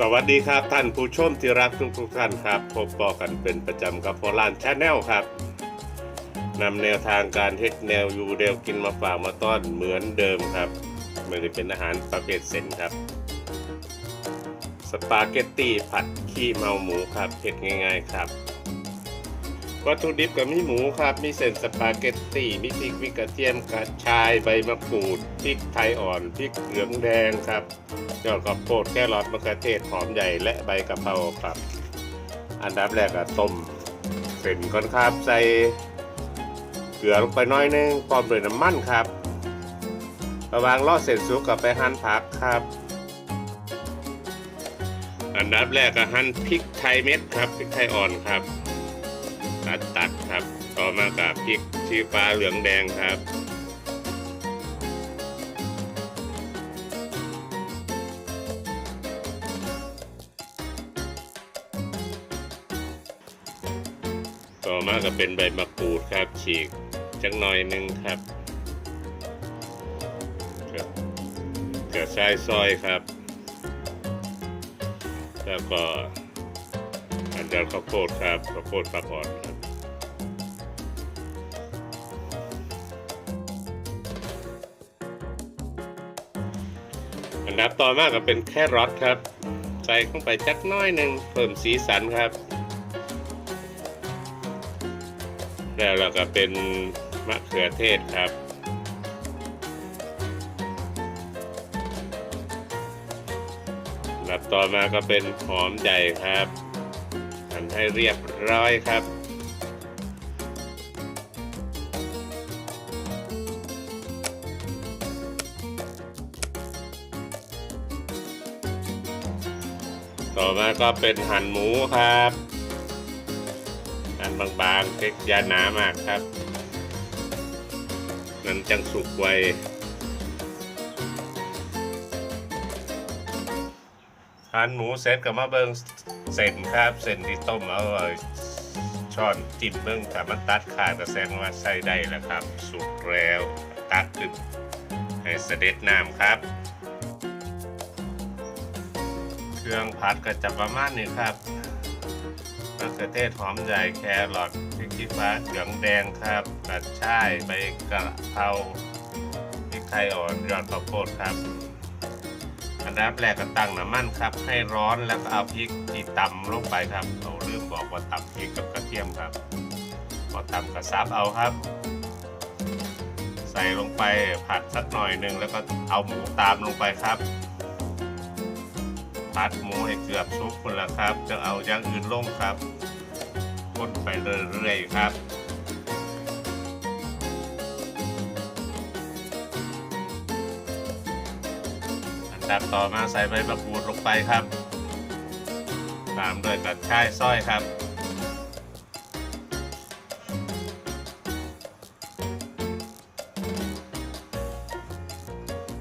สวัสดีครับท่านผู้ชมที่รักทุกทุกๆท่านครับ พบปอกันเป็นประจำกับพอลานชาแนลครับนำแนวทางการเทคแนวยูเดลกินมาฝากมาต้อนเหมือนเดิมครับไม่ได้เป็นอาหารประเภทเส้นครับ สปาเกตตี้ผัดขี้เมาหมูครับเผ็ดง่าย ๆ ครับ วัตถุดิบก็มีหมูครับ มีเส้นสปาเกตตี้มีพริกมีกระเทียมกระชายใบมะกรูดพริกไทยอ่อนพริกเหลืองแดงครับยอดข้าวโพดแครอทมะเขือเทศหอมใหญ่และใบกะเพราครับ อันดับแรกก็ต้มเส้นก่อนครับใส่เกลือลงไปน้อยนึงพร้อมด้วยน้ำมันครับระว่างรอดเสร็จสุกกับไปหั่นผักครับอันดับแรกก็หั่นพริกไทยเม็ดครับพริกไทยอ่อนครับ ตัดตัดครับ ต่อมากับพริกชี้ฟ้าเหลืองแดงครับต่อมาก็เป็นใบมะกรูดครับฉีกจักหน่อยหนึงครับกับกระชายซอยครับ แล้วก็อันเดนข้าวโพดครับข้าวโพดปลาอ่อน ครับอันดับ ต่อมาก็เป็นแครอทครับ ใส่เข้าไปจักน้อยหนึ่งเพิ่มสีสันครับ แล้วเราก็เป็นมะเขือเทศครับอันดับต่อมาก็เป็นหอมใหญ่ครับหั่นให้เรียบร้อยครับ ต่อมาก็เป็นหั่นหมูครับ หั่นบางๆเล็กอยาหนามากครับ นั้นจังสุกไวหั่นหมูเสร็จก็มาเบิ่งเส้นครับ เส้นที่ต้มเอาไว้ช้อนจิ้มเบิ่งถ้ามันตัดขาดก็แสดงว่าใส่ได้แล้วครับ สุกแล้วตักขึ้นให้เสด็จน้ำครับ เครื่องผัดก็จะประมาณนี้ครับมะเขือเทศหอมใหญ่แครอทพริกขี้ฟ้าเหลืองแดงครับกระชายใบกระเพราพริกไทยอ่อนยอดข้าวโพดครับอันดับแรกก็ตั้งน้ำมันครับ ให้ร้อนแล้วก็เอาพริกที่ตำลงไปครับเราลืมบอกว่าตำพริกกับกระเทียมครับพอตำกระซับเอาครับ ใส่ลงไปผัดสักหน่อยหนึ่งแล้วก็เอาหมูตามลงไปครับ ผัดหมูให้เกือบสุกคนละครับ จะเอาอย่างอื่นลงครับคนไปเรื่อยๆครับอันดับต่อมาใส่ใบมะกรูดลงไปครับ ตามด้วยกระชายสร้อยครับ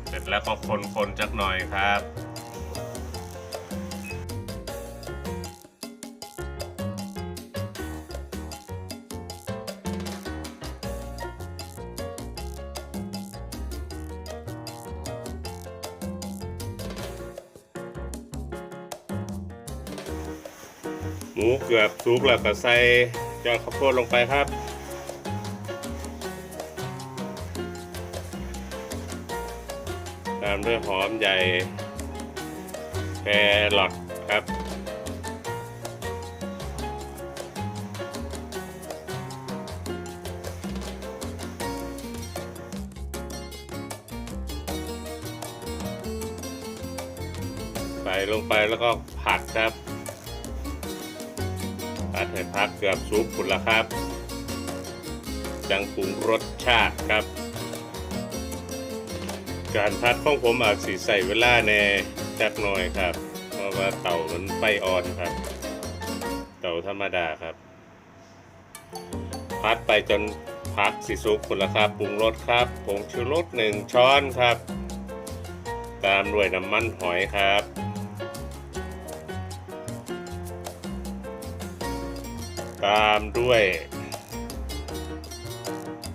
เสร็จแล้วก็คนๆจักหน่อยครับ หมูเกือบสุกแล้วก็ใส่ยอดข้าวโพดลงไปครับ ตามด้วยหอมใหญ่แครอทครับใส่ลงไปแล้วก็ผัดครับ ผัดให้พักเกือบสุกคุณละครับ จังปรุงรสชาติครับ การพัดของผมอาจสีใส่เวลาในจักหน่อยครับ เพราะว่าเต่ามันไฟอ่อนครับ เต่าธรรมดาครับ พัดไปจนพักสีสุกคุณละครับปรุงรสครับผงชูรสหนึ่งช้อนครับ ตามด้วยน้ำมันหอยครับ ตามด้วย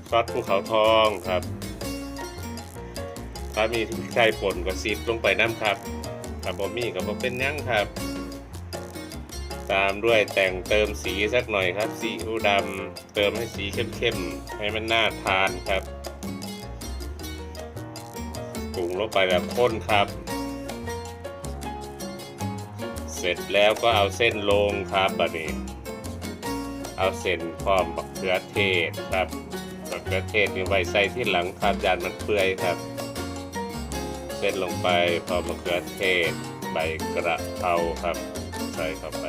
ซอสภูเขาทองครับ ถ้ามีพริกไทยป่นก็ซีดลงไปน้ำครับผกับบอมี่กับบเป็นยังครับ ตามด้วยแต่งเติมสีสักหน่อยครับสีอิ๊วดำเติมให้สีเข้มๆให้มันน่าทานครับปรุงลงไปแบบข้นครับ เสร็จแล้วก็เอาเส้นลงครับบัดนี้ เอาเส้นพร้อมบักเขือเทศครับบักเขือเทศนี่ไว้ใส่ที่หลังครับยานมันเปื่อยครับ เส้นลงไปพร้อมบักเขือเทศใบกระเพราครับ ใส่เข้าไป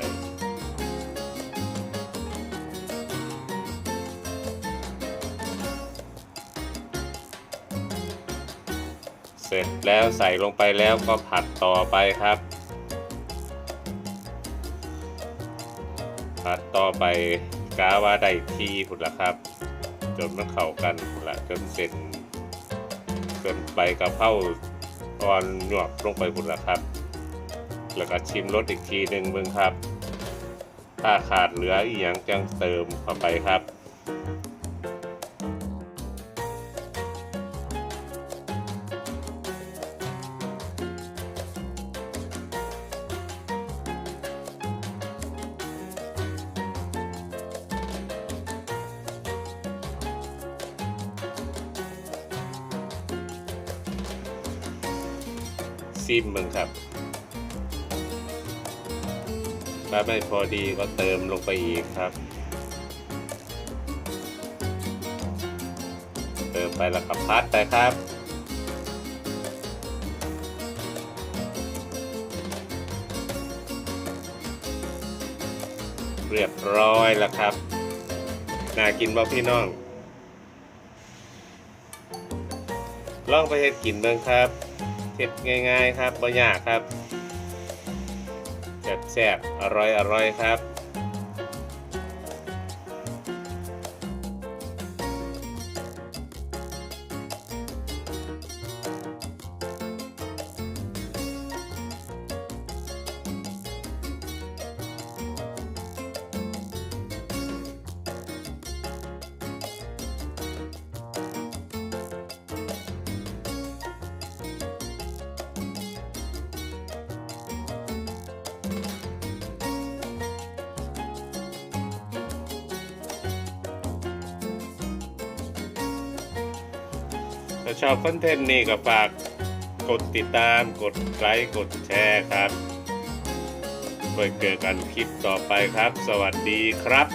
เสร็จแล้วใส่ลงไปแล้วก็ผัดต่อไปครับ ผัดต่อไปกาว่าได้ที่พุ่นละครับ จนมันเข้ากันพุ่นละจนเส้นจนใบกะเพราอ่อนหยวกลงไปพุ่นละครับ แล้วก็ชิมรสอีกทีหนึ่งเบิ่งครับ ถ้าขาดเหลืออีกอย่างจังเติมเข้าไปครับ ซิมมึงครับ ถ้าไม่พอดีก็เติมลงไปอีกครับ เติมไปแล้วก็พัดไปครับเรียบร้อยแล้วครับ น่ากินบ่พี่น้อง ลองไปเฮ็ดกินเบิ่งครับ เฮ็ดง่าย ๆ ครับบ่ยากครับแซ่บๆอร่อยๆครับ ถ้าชอบคอนเทนต์นี้ก็ฝากกดติดตามกดไลค์กดแชร์ครับไว้เจอกันคลิปต่อไปครับ สวัสดีครับ